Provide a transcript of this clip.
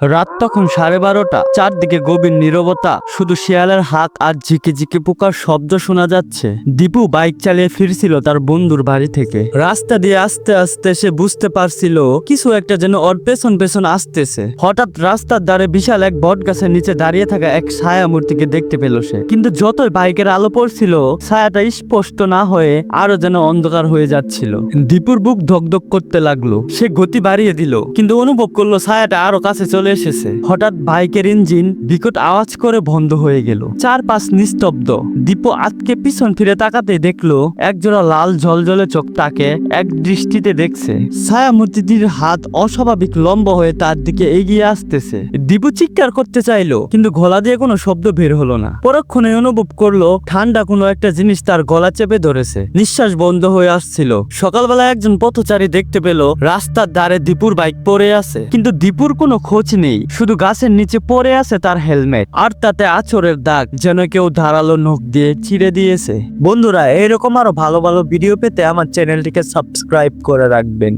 রাত তখন সাড়ে বারোটা। চারদিকে গভীর নীরবতা, শুধু শিয়ালের হাত আর ঝিকে ঝিকে পোকার শব্দ শোনা যাচ্ছে। দীপু বাইক চালিয়ে ফিরছিল তার বন্ধুর বাড়ি থেকে। রাস্তা দিয়ে আস্তে আস্তে সে বুঝতে পারছিল, কিছু একটা যেন ওর পেছন পেছন আসতেছে। হঠাৎ রাস্তার ধারে বিশাল এক বট গাছের নিচে দাঁড়িয়ে থাকা এক ছায়া মূর্তিকে দেখতে পেল সে। কিন্তু যতই বাইকের আলো পড়ছিল, ছায়াটা স্পষ্ট না হয়ে আরও যেন অন্ধকার হয়ে যাচ্ছিল। দীপুর বুক ধকধক করতে লাগল। সে গতি বাড়িয়ে দিল, কিন্তু অনুভব করল ছায়াটা আরও কাছে চলে এসেছে। হঠাৎ বাইকের ইঞ্জিন বিকট আওয়াজ করে বন্ধ হয়ে গেল। চারপাশ নিস্তব্ধ। দীপু আতকে পিছন ফিরে তাকাতে দেখল, একজোড়া লাল ঝলঝলে চোখ তাকে এক দৃষ্টিতে দেখছে। ছায়া মূর্তিটির হাত অস্বাভাবিক লম্বা হয়ে তার দিকে এগিয়ে আসতেছে। দীপু চিৎকার করতে চাইলো, কিন্তু গলা দিয়ে কোনো শব্দ বের হলো না। পরক্ষণে অনুভব করল, ঠান্ডা কোনো একটা জিনিস তার গলা চেপে ধরেছে। নিঃশ্বাস বন্ধ হয়ে আসছিল। সকালবেলা একজন পথচারী দেখতে পেল, রাস্তার ধারে দীপুর বাইক পড়ে আছে। কিন্তু দীপুর কোনো খোঁজ নেই। শুধু গাছের নিচে পড়ে আছে তার হেলমেট। আর তাতে আচরের দাগ যেন কেউ ধারালো নখ দিয়ে চিড়ে দিয়েছে। বন্ধুরা, এরকম আরও ভালো ভালো ভিডিও পেতে আমার চ্যানেলটিকে সাবস্ক্রাইব করে রাখবেন।